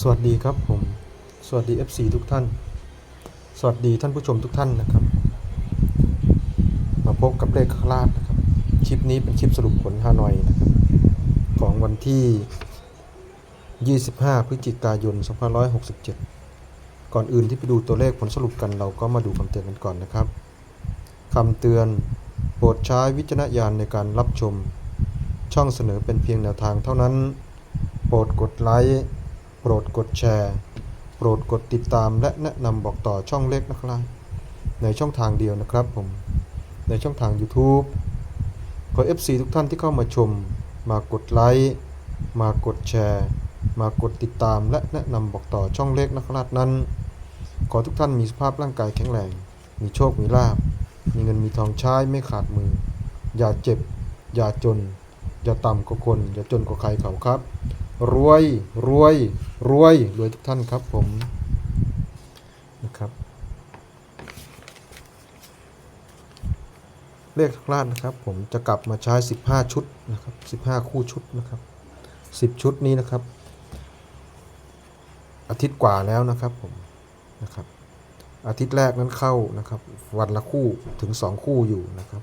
สวัสดีครับผม สวัสดี FC ทุกท่าน สวัสดีท่านผู้ชมทุกท่านนะครับ มาพบกับเลขคลาดนะครับ คลิปนี้เป็นคลิปสรุปผลฮานอยนะครับ ของวันที่ 25 พฤศจิกายน 2567 ก่อนอื่นที่ไปดูตัวเลขผลสรุปกันเราก็มาดูคำเตือนกันก่อนนะครับคำเตือนโปรดใช้วิจารณญาณในการรับชม ช่องเสนอเป็นเพียงแนวทางเท่านั้น โปรดกดไลค์ โปรดกดแชร์ โปรดกดติดตามและแนะนำบอกต่อช่องเล็กนะครับ ในช่องทางเดียวนะครับผม ในช่องทาง YouTube ขอ FC ทุกท่านที่เข้ามาชม มากดไลค์มากดแชร์ มากดติดตามและแนะนำบอกต่อช่องเล็กนะครับนั้น ขอทุกท่านมีสภาพร่างกายแข็งแรง มีโชค มีลาบ มีเงินมีทองใช้ไม่ขาดมือ อย่าเจ็บ อย่าจน อย่าต่ำกว่าคน อย่าจนกว่าใครเขาครับ รวยรวยรวยรวยทุกท่านครับผมนะครับ เลขทุกล้านนะครับ ผมจะกลับมาใช้ 15 ชุดนะครับ15 คู่ชุดนะครับ 10 ชุดนี้นะครับ อาทิตย์กว่าแล้วนะครับผมนะครับอาทิตย์แรกนั้นเข้านะครับ วันละคู่ถึง 2 คู่อยู่นะครับ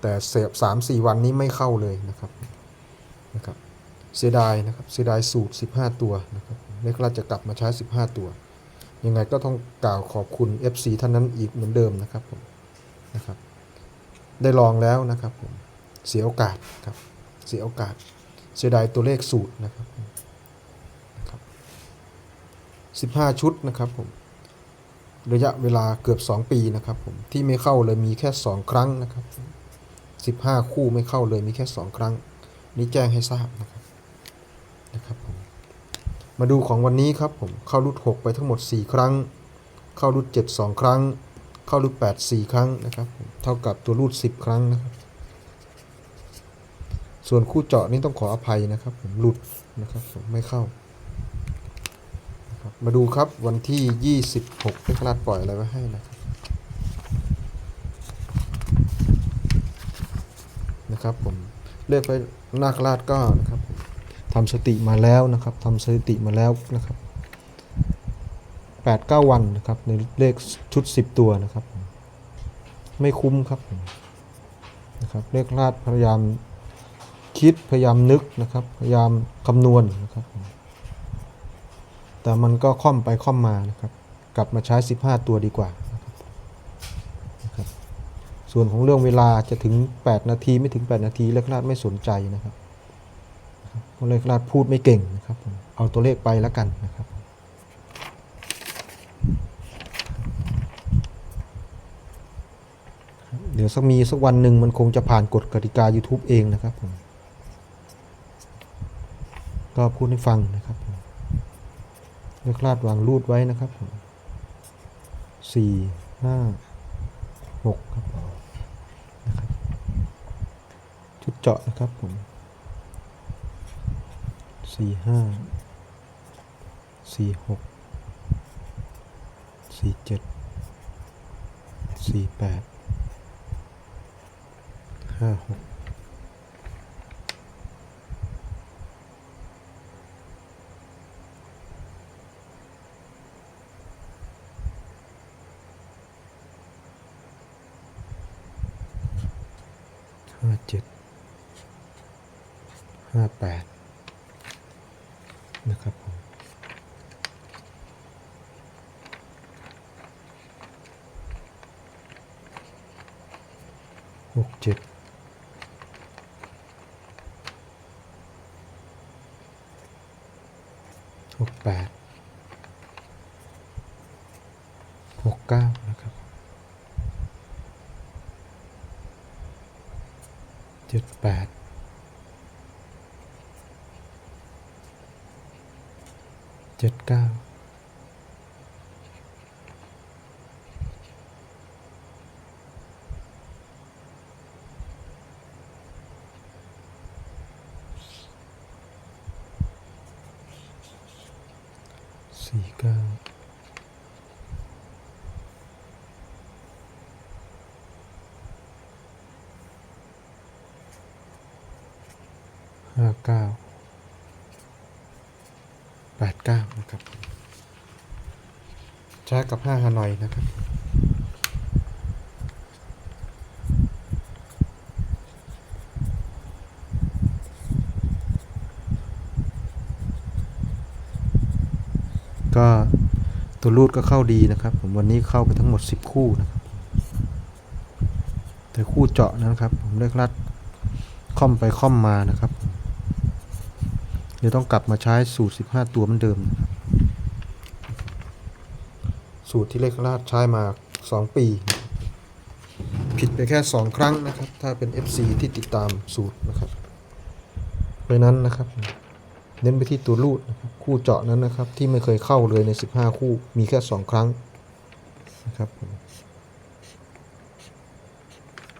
แต่เสียบสามสี่วันนี้ไม่เข้าเลยนะครับนะครับ เสียดายนะครับเสียดายสูตร 15 ตัวนะครับเลขราจะกลับมาใช้ 15 ตัว ยังไงก็ต้องกล่าวขอบคุณ FC ท่านนั้นอีกเหมือนเดิมนะครับผมนะครับได้ลองแล้วนะครับผมเสียโอกาสครับเสียโอกาส เสียดายตัวเลขสูตรนะครับนะครับ 15 ชุดนะครับผมระยะเวลาเกือบ 2 ปีนะครับผมที่ไม่เข้าเลยมีแค่ 2 ครั้งนะครับ 15 คู่ไม่เข้าเลยมีแค่ 2 ครั้ง นี้แจ้งให้ทราบนะครับ นะครับผมมาดูของวันนี้ครับผมเข้ารุด6ไปทั้งหมด 4 ครั้ง เข้ารุด7 2 ครั้ง เข้ารุด8 4 ครั้งนะครับผมเท่ากับตัวรูด10 ครั้งนะครับส่วนคู่เจาะนี่ต้องขออภัยนะครับ ผมหลุดนะครับผมไม่เข้านะครับมาดูครับวันที่ 26เป็นขนาดปล่อยอะไรไว้ให้นะครับนะครับผมเลือกไปนาคราชก็นะครับ ทำสติมาแล้วนะครับทำสถิติมาแล้วนะครับแปดเก้าวันนะครับในเลขชุด 10 ตัวนะครับ ไม่คุ้มครับนะครับเลขราชพยายามคิดพยายามนึกนะครับ พยายามคำนวณนะครับ แต่มันก็ค่อมไปค่อมมานะครับ กลับมาใช้ 15 ตัวดีกว่านะครับส่วนของเรื่องเวลาจะถึง 8 นาทีไม่ถึง 8 นาทีเลขราชไม่สนใจนะครับ เพราะเลขราชพูดไม่เก่งนะครับผมเอาตัวเลขไปแล้วกันนะครับเดี๋ยวสักมีสักวันหนึ่งมันคงจะผ่านกฎกติกา YouTube เองนะครับผมก็พูดให้ฟังนะครับผมเลขราชวางรูดไว้นะครับผมสี่ห้าหกครับผมนะครับ ชุดเจาะนะครับผม สี่ห้าสี่หกสี่เจ็ดสี่แปดห้าหกห้าเจ็ดห้าแปด นะครับผมหกเจ็ดหกแปดหกเก้านะครับเจ็ดแปด เจ็ดเก้าสี่เก้าห้าเก้า แปดเก้านะครับใช้กับห้าฮานอยนะครับ ก็ตัวรูดก็เข้าดีนะครับ ผมวันนี้เข้าไปทั้งหมด 10 คู่นะครับ แต่คู่เจาะนะครับ ผมเลือกรัดค่อมไปค่อมมานะครับผม เดี๋ยวต้องกลับมาใช้สูตร 15 ตัวเหมือนเดิมนะครับสูตรที่เลขลาดใช้มา 2 ปี ผิดไปแค่ 2 ครั้งนะครับ ถ้าเป็น FC ที่ติดตามสูตรนะครับเพราะนั้นนะครับ เน้นไปที่ตัวรูดนะครับคู่เจาะนั้นนะครับ ที่ไม่เคยเข้าเลยใน 15 คู่มีแค่ 2 ครั้งนะครับ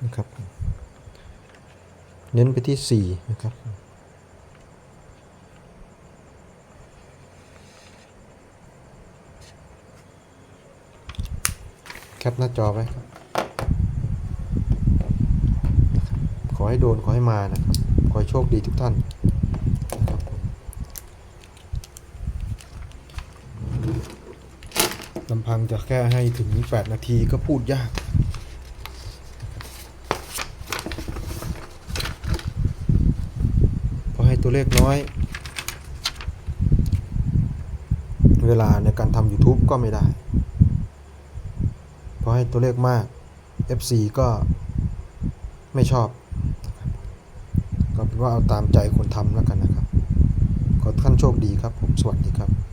นะครับ เน้นไปที่ 4 นะครับ ปหน้าจอไว้ครับ ขอให้โดน ขอให้มานะครับ ขอให้โชคดีทุกท่านลำพังจะแค่ให้ถึง 8 นาทีก็พูดยาก พอให้ตัวเลขน้อย เวลาในการทำ YouTube ก็ไม่ได้ อให้ตัวเลขมาก FC ก็ไม่ชอบ ก็เป็นว่าเอาตามใจคนทำแล้วกันนะครับ ขอท่านโชคดีครับผมสวัสดีครับ